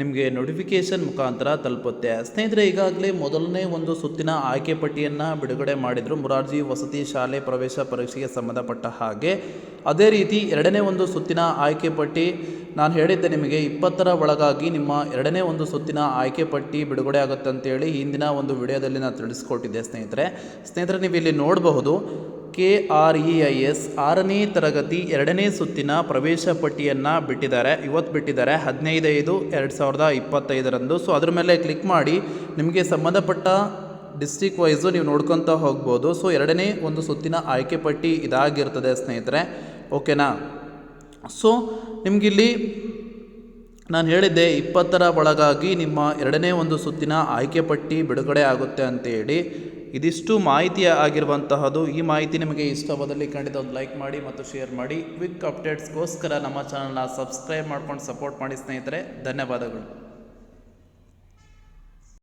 ನಿಮಗೆ ನೋಟಿಫಿಕೇಶನ್ ಮುಖಾಂತರ ತಲುಪುತ್ತೆ. ಸ್ನೇಹಿತರೆ, ಈಗಾಗಲೇ ಮೊದಲನೇ ಒಂದು ಸುತ್ತಿನ ಆಯ್ಕೆ ಪಟ್ಟಿಯನ್ನು ಬಿಡುಗಡೆ ಮಾಡಿದರು ಮುರಾರ್ಜಿ ವಸತಿ ಶಾಲೆ ಪ್ರವೇಶ ಪರೀಕ್ಷೆಗೆ ಸಂಬಂಧಪಟ್ಟ ಹಾಗೆ. ಅದೇ ರೀತಿ ಎರಡನೇ ಒಂದು ಸುತ್ತಿನ ಆಯ್ಕೆ ಪಟ್ಟಿ, ನಾನು ಹೇಳಿದ್ದೆ ನಿಮಗೆ ಇಪ್ಪತ್ತರ ಒಳಗಾಗಿ ನಿಮ್ಮ ಎರಡನೇ ಒಂದು ಸುತ್ತಿನ ಆಯ್ಕೆ ಪಟ್ಟಿ ಬಿಡುಗಡೆ ಆಗುತ್ತೆ ಅಂತೇಳಿ ಹಿಂದಿನ ಒಂದು ವಿಡಿಯೋದಲ್ಲಿ ನಾನು ತಿಳಿಸ್ಕೊಟ್ಟಿದ್ದೆ ಸ್ನೇಹಿತರೆ. ಸ್ನೇಹಿತರೆ ನೀವು ಇಲ್ಲಿ ನೋಡಬಹುದು K R E I S ಆರನೇ ತರಗತಿ ಎರಡನೇ ಸುತ್ತಿನ ಪ್ರವೇಶ ಪಟ್ಟಿಯನ್ನು ಬಿಟ್ಟಿದ್ದಾರೆ. ಇವತ್ತು ಬಿಟ್ಟಿದ್ದಾರೆ ಹದಿನೈದು ಐದು ಎರಡು ಸಾವಿರದ ಇಪ್ಪತ್ತೈದರಂದು. ಸೊ ಅದ್ರ ಮೇಲೆ ಕ್ಲಿಕ್ ಮಾಡಿ ನಿಮಗೆ ಸಂಬಂಧಪಟ್ಟ ಡಿಸ್ಟಿಕ್ ವೈಸು ನೀವು ನೋಡ್ಕೊತ ಹೋಗ್ಬೋದು. ಸೊ ಎರಡನೇ ಒಂದು ಸುತ್ತಿನ ಆಯ್ಕೆ ಪಟ್ಟಿ ಇದಾಗಿರ್ತದೆ ಸ್ನೇಹಿತರೆ. ಓಕೆನಾ ಸೊ ನಿಮಗಿಲ್ಲಿ ನಾನು ಹೇಳಿದ್ದೆ ಇಪ್ಪತ್ತರ ಒಳಗಾಗಿ ನಿಮ್ಮ ಎರಡನೇ ಒಂದು ಸುತ್ತಿನ ಆಯ್ಕೆ ಪಟ್ಟಿ ಬಿಡುಗಡೆ ಆಗುತ್ತೆ ಅಂತೇಳಿ. ಇದಿಷ್ಟು ಮಾಹಿತಿಯ ಆಗಿರುವಂತಹದ್ದು. ಈ ಮಾಹಿತಿ ನಿಮಗೆ ಇಷ್ಟವಾದಲ್ಲಿ ಖಂಡಿತ ಒಂದು ಲೈಕ್ ಮಾಡಿ ಮತ್ತು ಶೇರ್ ಮಾಡಿ. ಕ್ವಿಕ್ ಅಪ್ಡೇಟ್ಸ್ಗೋಸ್ಕರ ನಮ್ಮ ಚಾನಲ್ನ ಸಬ್ಸ್ಕ್ರೈಬ್ ಮಾಡ್ಕೊಂಡು ಸಪೋರ್ಟ್ ಮಾಡಿ ಸ್ನೇಹಿತರೆ. ಧನ್ಯವಾದಗಳು.